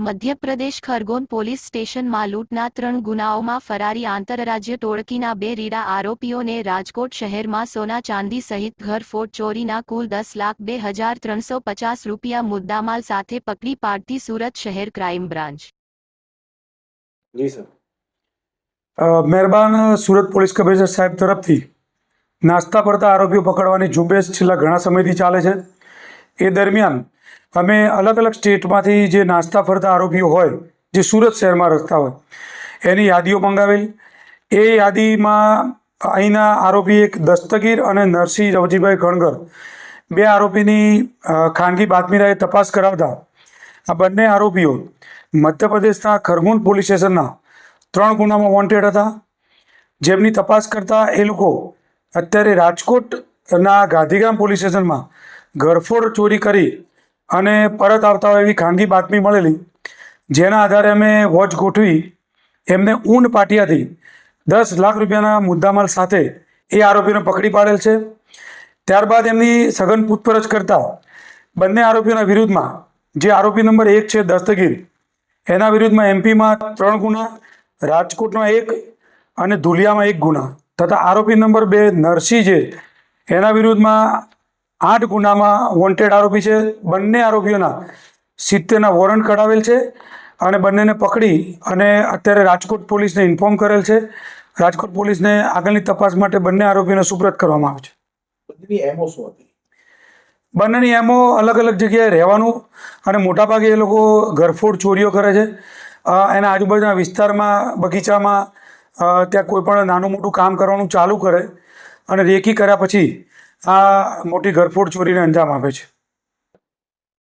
Madhya Pradesh Khargone police સ્ટેશનમાં લૂંટના ત્રણ ગુનાઓમાં ફરારી આંતરરાજ્ય ટોળકીના બે રીડા આરોપીઓને રાજકોટ શહેરમાં સોના ચાંદી સહિત ઘરફોડ ચોરીના કુલ દસ લાખ બે હજાર ત્રણસો પચાસ રૂપિયા મુદ્દામાલ સાથે પકડી પાડતી સુરત શહેર ક્રાઇમ બ્રાન્ચ. મહેરબાન સુરત પોલીસ કમિશનર સાહેબ તરફથી નાસ્તા પડતા આરોપીઓ પકડવાની ઝુંબેશ છેલ્લા ઘણા સમયથી ચાલે છે. એ દરમિયાન અમે અલગ અલગ સ્ટેટમાંથી જે નાસ્તા ફરતા આરોપીઓ હોય, જે સુરત શહેરમાં રસ્તા હોય, એની યાદીઓ મંગાવેલ. એ યાદીમાં અહીંના આરોપી એક દસ્તગીર અને નરસિંહ રવજીભાઈ ખણગર બે આરોપીની ખાનગી બાતમીરાએ તપાસ કરાવતા આ બંને આરોપીઓ મધ્યપ્રદેશના ખરગોન પોલીસ સ્ટેશનના ત્રણ ગુનામાં વોન્ટેડ હતા. જેમની તપાસ કરતા એ લોકો અત્યારે રાજકોટના ગાંધીગામ પોલીસ સ્ટેશનમાં ઘરફોડ ચોરી કરી અને પરત આવતા હોય એવી ખાનગી બાતમી મળેલી, જેના આધારે અમે વોચ ગોઠવી, એમને ઊન પાટિયાથી દસ લાખ રૂપિયાના મુદ્દામાલ સાથે એ આરોપીને પકડી પાડેલ છે. ત્યારબાદ એમની સઘન પૂછપરછ કરતા બંને આરોપીઓના વિરુદ્ધમાં, જે આરોપી નંબર એક છે દસ્તગીર, એના વિરુદ્ધમાં એમપીમાં ત્રણ ગુના, રાજકોટમાં એક અને ધુલિયામાં એક ગુના, તથા આરોપી નંબર બે નરસિંહ છે, એના વિરુદ્ધમાં આઠ ગુનામાં વોન્ટેડ આરોપી છે. બંને આરોપીઓના સિત્તેરના વોરંટ કઢાવેલ છે અને બંનેને પકડી અને અત્યારે રાજકોટ પોલીસને ઇન્ફોર્મ કરેલ છે. રાજકોટ પોલીસને આગળની તપાસ માટે બંને આરોપીઓને સુપ્રત કરવામાં આવે છે. બંનેની એમઓ શું હતી? બંનેની એમો અલગ અલગ જગ્યાએ રહેવાનું અને મોટાભાગે એ લોકો ઘરફોડ ચોરીઓ કરે છે. એના આજુબાજુના વિસ્તારમાં બગીચામાં ત્યાં કોઈ પણ નાનું મોટું કામ કરવાનું ચાલુ કરે અને રેકી કર્યા પછી આ મોટી ઘરફોડ ચોરીને અંજામ આપે છે.